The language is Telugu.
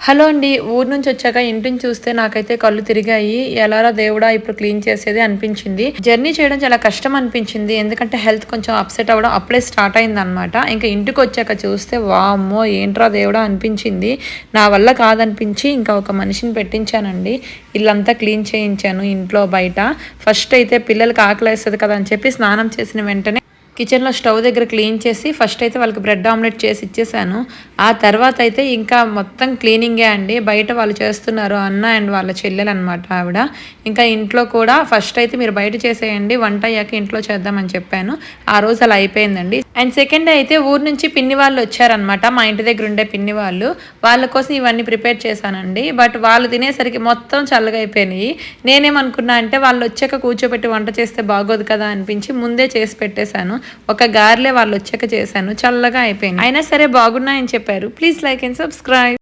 హలో అండి ఊరు నుంచి వచ్చాక ఇంటిని చూస్తే నాకైతే కళ్ళు తిరిగాయి. ఎలారా దేవుడా ఇప్పుడు క్లీన్ చేసేది అనిపించింది. జర్నీ చేయడం చాలా కష్టం అనిపించింది. ఎందుకంటే హెల్త్ కొంచెం అప్సెట్ అవ్వడం అప్పుడే స్టార్ట్ అయింది అనమాట ఇంకా ఇంటికి వచ్చాక చూస్తే వామ్మో ఏంట్రా దేవుడా అనిపించింది. నా వల్ల కాదనిపించి ఇంకా ఒక మనిషిని పెట్టించానండి. ఇల్లంతా క్లీన్ చేయించాను ఇంట్లో బయట. ఫస్ట్ అయితే పిల్లలకి ఆకలి వేస్తుంది కదా అని చెప్పి స్నానం చేసిన వెంటనే కిచెన్లో స్టవ్ దగ్గర క్లీన్ చేసి ఫస్ట్ అయితే వాళ్ళకి బ్రెడ్ ఆమ్లెట్ చేసి ఇచ్చేసాను. ఆ తర్వాత అయితే ఇంకా మొత్తం క్లీనింగే అండి. బయట వాళ్ళు చేస్తున్నారు అన్న అండ్ వాళ్ళ చెల్లెలు అనమాట ఆవిడ. ఇంకా ఇంట్లో కూడా ఫస్ట్ అయితే మీరు బయట చేసేయండి వంట అయ్యాక ఇంట్లో చేద్దామని చెప్పాను. ఆ రోజు అలా అయిపోయిందండి. అండ్ సెకండ్ డే అయితే ఊరు నుంచి పిన్ని వాళ్ళు వచ్చారనమాట మా ఇంటి దగ్గర ఉండే పిన్ని వాళ్ళు. వాళ్ళ కోసం ఇవన్నీ ప్రిపేర్ చేశానండి. బట్ వాళ్ళు తినేసరికి మొత్తం చల్లగా అయిపోయినాయి. నేనేమనుకున్నా అంటే వాళ్ళు వచ్చాక కూర్చోబెట్టి వంట చేస్తే బాగోదు కదా అనిపించి ముందే చేసి పెట్టేశాను. ఒక గార్లే వాళ్ళు వచ్చాక చేశాను. చల్లగా అయిపోయింది. అయినా సరే బాగున్నాయని చెప్పారు. Please like and subscribe